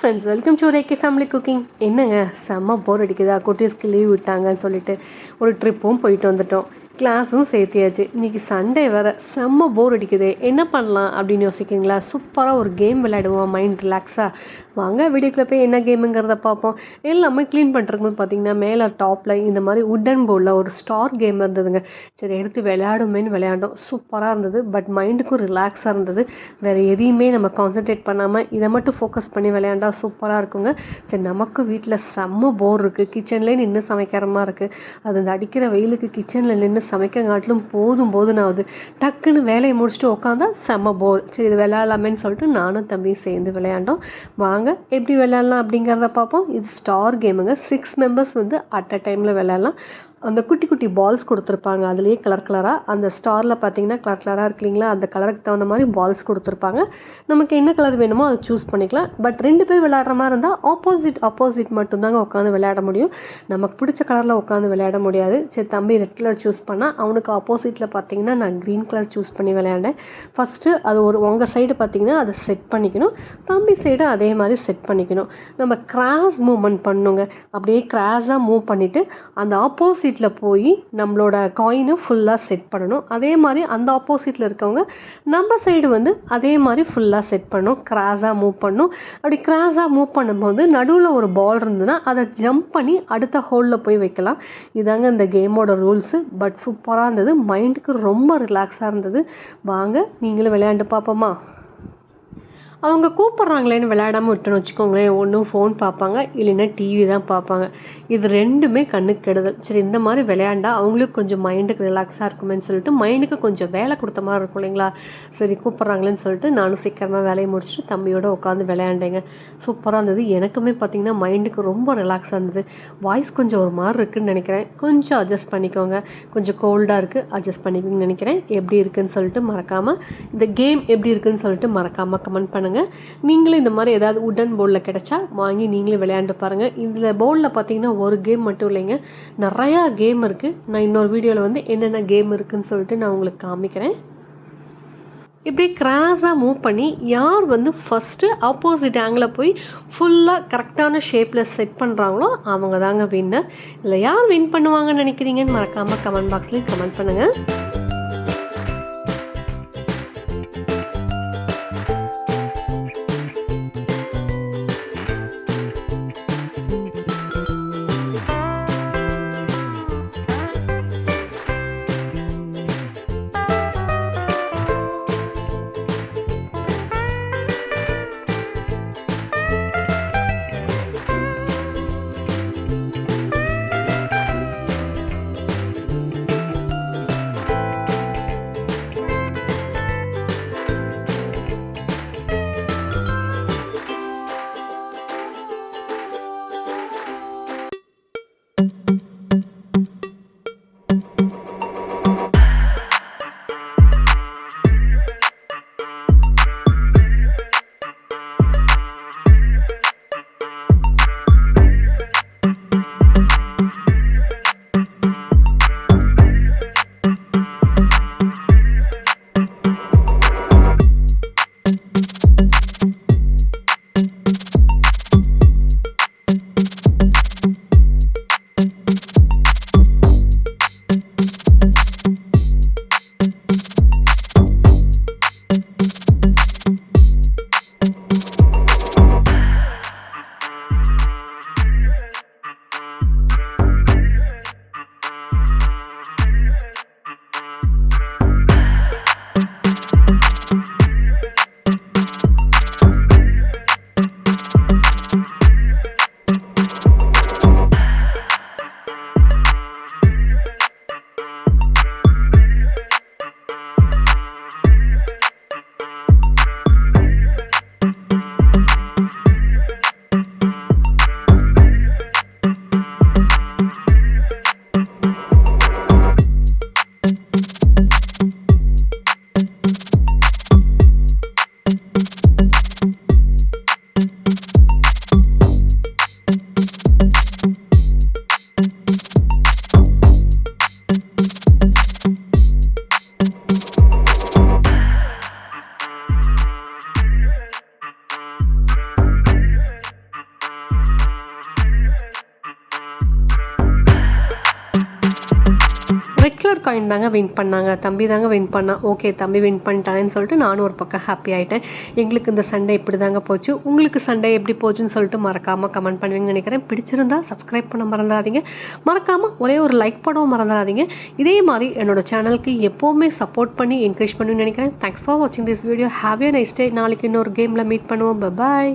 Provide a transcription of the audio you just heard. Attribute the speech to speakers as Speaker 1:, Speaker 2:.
Speaker 1: Friends welcome to ரேகே family cooking என்னங்க செம்ம போர் அடிக்குதா. குட்டீஸ்க்கு லீவ் விட்டாங்கன்னு சொல்லிட்டு ஒரு ட்ரிப்பும் போயிட்டு வந்துட்டோம். கிளாஸும் சேர்த்தியாச்சு. இன்றைக்கி சண்டே வேறு செம்ம போர் அடிக்குது. என்ன பண்ணலாம் அப்படின்னு யோசிக்கிறீங்களா? சூப்பராக ஒரு கேம் விளையாடுவோம் மைண்ட் ரிலாக்ஸாக வாங்க வீடியோக்குள்ள போய் என்ன கேமுங்கிறத பார்ப்போம். எல்லாமே க்ளீன் பண்ணுறதுக்கு பார்த்தீங்கன்னா மேலே டாப்பில் இந்த மாதிரி உட்டன் போர்டில் ஒரு ஸ்டார் கேம் இருந்ததுங்க. சரி எடுத்து விளையாடுமேன்னு விளையாண்டோம். சூப்பராக இருந்தது. பட் மைண்டுக்கும் ரிலாக்ஸாக இருந்தது. வேறு எதையுமே நம்ம கான்சென்ட்ரேட் பண்ணாமல் இதை மட்டும் ஃபோக்கஸ் பண்ணி விளையாண்டா சூப்பராக இருக்குங்க. சரி நமக்கு வீட்டில் செம்ம போர் இருக்குது கிச்சன்லேயே நின்று சமைக்கிற மாதிரி இருக்குது அது அந்த அடிக்கிற வெயிலுக்கு கிச்சனில் நின்று சமைக்கங்காட்டிலும் போதும் போதும் ஆகுது டக்குன்னு வேலையை முடிச்சுட்டு உட்காந்தா செம்ம போர் சரி இது விளையாடலாமேன்னு சொல்லிட்டு நானும் தம்பியும் சேர்ந்து விளையாண்டோம். வாங்க எப்படி விளையாடலாம் அப்படிங்கிறத பார்ப்போம். இது ஸ்டார் கேமுங்க சிக்ஸ் மெம்பர்ஸ் வந்து அட் அ டைமில் விளையாடலாம். அந்த குட்டி குட்டி பால்ஸ் கொடுத்துருப்பாங்க. அதுலேயே கலர் கலராக அந்த ஸ்டாரில் பார்த்தீங்கன்னா கலர் கலராக இருக்கு அந்த கலருக்கு தகுந்த மாதிரி பால்ஸ் கொடுத்துருப்பாங்க. நமக்கு என்ன கலர் வேணுமோ அதை சூஸ் பண்ணிக்கலாம். பட் ரெண்டு பேர் விளையாடுற மாதிரி இருந்தால் ஆப்போசிட் ஆப்போசிட் மட்டும்தாங்க உட்காந்து விளையாட முடியும். நமக்கு பிடிச்ச கலரில் உட்காந்து விளையாட முடியாது. சரி தம்பி ரெட் கலர் சூஸ் பண்ணால் அவனுக்கு ஆப்போசிட்டில் பார்த்தீங்கன்னா நான் க்ரீன் கலர் சூஸ் பண்ணி விளையாண்டேன் ஃபஸ்ட்டு அது ஒரு உங்கள் சைடு பார்த்தீங்கன்னா அதை செட் பண்ணிக்கணும். தம்பி சைடு அதே மாதிரி செட் பண்ணிக்கணும். நம்ம கிராஸ் மூவ்மெண்ட் பண்ணுங்க அப்படியே கிராஸாக மூவ் பண்ணிவிட்டு அந்த ஆப்போசிட் ஆப்போசிட்டில் போய் நம்மளோட காயினை ஃபுல்லாக செட் பண்ணணும். அதே மாதிரி அந்த ஆப்போசிட்டில் இருக்கவங்க நம்ம சைடு வந்து அதே மாதிரி ஃபுல்லாக செட் பண்ணணும். கிராஸாக மூவ் பண்ணணும். அப்படி கிராஸாக மூவ் பண்ணும்போது நடுவில் ஒரு பால் இருந்ததுன்னா அதை ஜம்ப் பண்ணி அடுத்த ஹோலில் போய் வைக்கலாம். இதாங்க இந்த கேமோட ரூல்ஸு பட் சூப்பராக இருந்தது. மைண்டுக்கு ரொம்ப ரிலாக்ஸாக இருந்தது. வாங்க நீங்களும் விளையாண்டு பார்ப்போமா? அவங்க கூப்பிட்றாங்களேன்னு விளையாடாமல் விட்டுன்னு வச்சுக்கோங்களேன். ஒன்றும் ஃபோன் பார்ப்பாங்க இல்லைன்னா டிவி தான் பார்ப்பாங்க. இது ரெண்டுமே கண்ணுக்கு கெடுதல். சரி இந்த மாதிரி விளையாண்டா அவங்களுக்கு கொஞ்சம் மைண்டுக்கு ரிலாக்ஸாக இருக்குமேன்னு சொல்லிட்டு மைண்டுக்கு கொஞ்சம் வேலை கொடுத்த மாதிரி இருக்கும் இல்லைங்களா? சரி கூப்பிட்றாங்களேன்னு சொல்லிட்டு நானும் சீக்கிரமாக வேலையை முடிச்சுட்டு தம்பியோட உட்காந்து விளையாண்டேங்க. சூப்பராக இருந்தது. எனக்குமே பார்த்திங்கன்னா மைண்டுக்கு ரொம்ப ரிலாக்ஸாக இருந்தது. வாய்ஸ் கொஞ்சம் ஒரு மாதிரி இருக்குதுன்னு நினைக்கிறேன். கொஞ்சம் அட்ஜஸ்ட் பண்ணிக்கோங்க. கொஞ்சம் கோல்டாக இருக்குது அட்ஜஸ்ட் பண்ணிக்கோங்கன்னு நினைக்கிறேன். எப்படி இருக்குன்னு சொல்லிட்டு மறக்காமல் இந்த கேம் எப்படி இருக்குன்னு சொல்லிட்டு மறக்காமல் கமெண்ட் பண்ணுங்கள் நீங்களும் இந்த மாதிரி ஏதாவது உடன் போர்டில் கிடைச்சா வாங்கி நீங்களே விளையாண்டு பாருங்கள் இதில் போர்டில் பார்த்தீங்கன்னா ஒரு கேம் மட்டும் இல்லைங்க. நிறையா கேம் இருக்குது நான் இன்னொரு வீடியோவில் வந்து என்னென்ன கேம் இருக்குதுன்னு சொல்லிட்டு நான் உங்களுக்கு காமிக்கிறேன். இப்படி கிராஸாக மூவ் பண்ணி யார் வந்து ஃபஸ்ட்டு ஆப்போசிட் ஆங்கிளில் போய் ஃபுல்லாக கரெக்டான ஷேப்பில் செட் பண்ணுறாங்களோ அவங்க தாங்க வின்னர் இல்லை யார் வின் பண்ணுவாங்கன்னு நினைக்கிறீங்கன்னு மறக்காமல் கமெண்ட் பாக்ஸ்லேயும் கமெண்ட் பண்ணுங்கள் காயின் தாங்க வின் பண்ணாங்க. தம்பி தாங்க வின் பண்ணான் ஓகே தம்பி வின் பண்ணிட்டானேன்னு சொல்லிட்டு நானும் ஒரு பக்கம் ஹாப்பி ஆகிட்டேன் எங்களுக்கு இந்த சண்டே இப்படி தாங்க போச்சு. உங்களுக்கு சண்டே எப்படி போச்சுன்னு சொல்லிட்டு மறக்காமல் கமெண்ட் பண்ணுவீங்கன்னு நினைக்கிறேன். பிடிச்சிருந்தா சப்ஸ்கிரைப் பண்ண மறந்துடாதீங்க. மறக்காமல் ஒரே ஒரு லைக் பண்ணவும் மறந்துடாதீங்க. இதே மாதிரி என்னோட சேனலுக்கு எப்போவுமே சப்போர்ட் பண்ணி என்கரேஜ் பண்ணுன்னு நினைக்கிறேன். தேங்க்ஸ் ஃபார் வாட்சிங் this video have a nice day நாளைக்கு இன்னொரு கேமில் மீட் பண்ணுவோம். பாய்